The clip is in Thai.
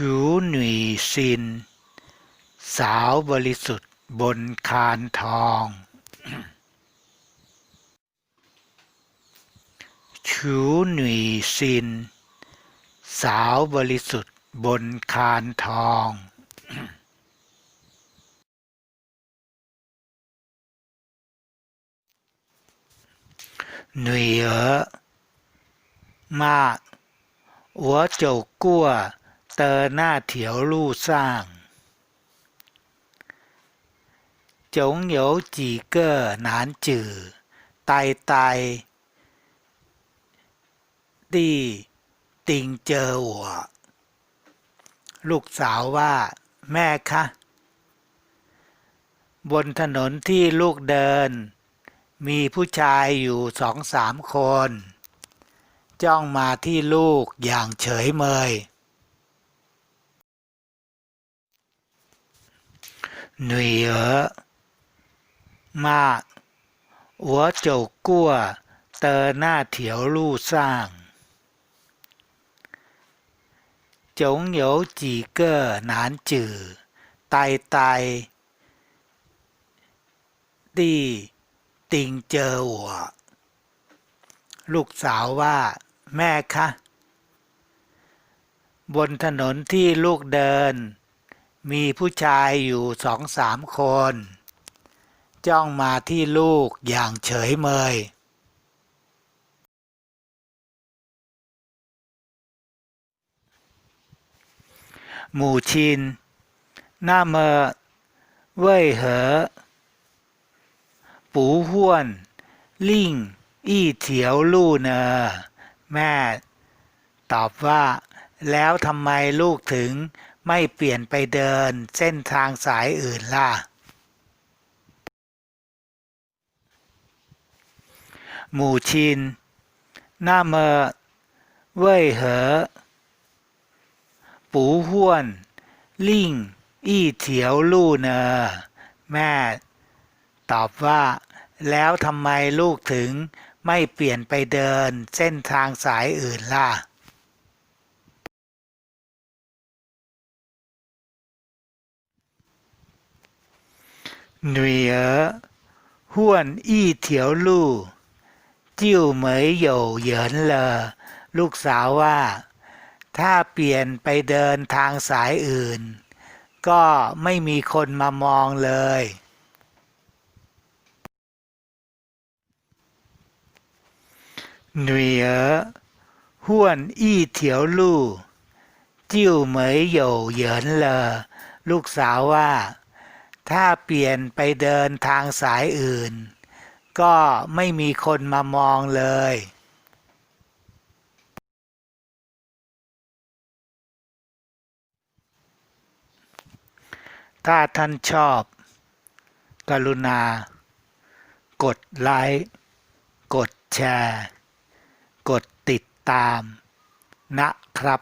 ผิวหนุ่ยซิน สาวบริสุทธิ์บนคานทอง ผิวหนุ่ยซิน สาวบริสุทธิ์บนคานทองหนุ่ยเอ๋อมา我走过 女儿，妈，我走过的那条路上，总有几个男子呆呆地盯着我。ลูกสาวว่า แม่คะ บนถนนที่ลูกเดิน มีผู้ชายอยู่สองสามคน จ้องมาที่ลูกอย่างเฉยเมย 女儿，妈，我走过的那条路上，总有几个男子呆呆地盯着我 ลูกสาวว่า แม่คะ บนถนนที่ลูกเดิน มีผู้ชายอยู่สองสามคน จ้องมาที่ลูกอย่างเฉยเมย หมู่ชิน หน้าเมอ เว่ยเหอ ปูห้วน ลิ่ง อี้เถียวลู่เนอ แม่ ตอบว่า แล้วทำไมลูกถึง ไม่เปลี่ยนไปเดินเส้นทางสายอื่นล่ะ หมู่ชิน หน้าเมอเว่ยเหอ ปูห้วน ลิ่ง อี้เถียวลู่เนอ แม่ ตอบว่า แล้วทำไมลูกถึงไม่เปลี่ยนไปเดินเส้นทางสายอื่นล่ะ 女儿换一条路就没有人了ลูกสาวว่า ถ้าเปลี่ยนไปเดินทางสายอื่น ก็ไม่มีคนมามองเลย 女儿换一条路就没有人了ลูกสาวว่า ถ้าเปลี่ยนไปเดินทางสายอื่น ก็ไม่มีคนมามองเลยถ้าท่านชอบ กรุณา กดไลค์ กดแชร์ กดติดตาม นะครับ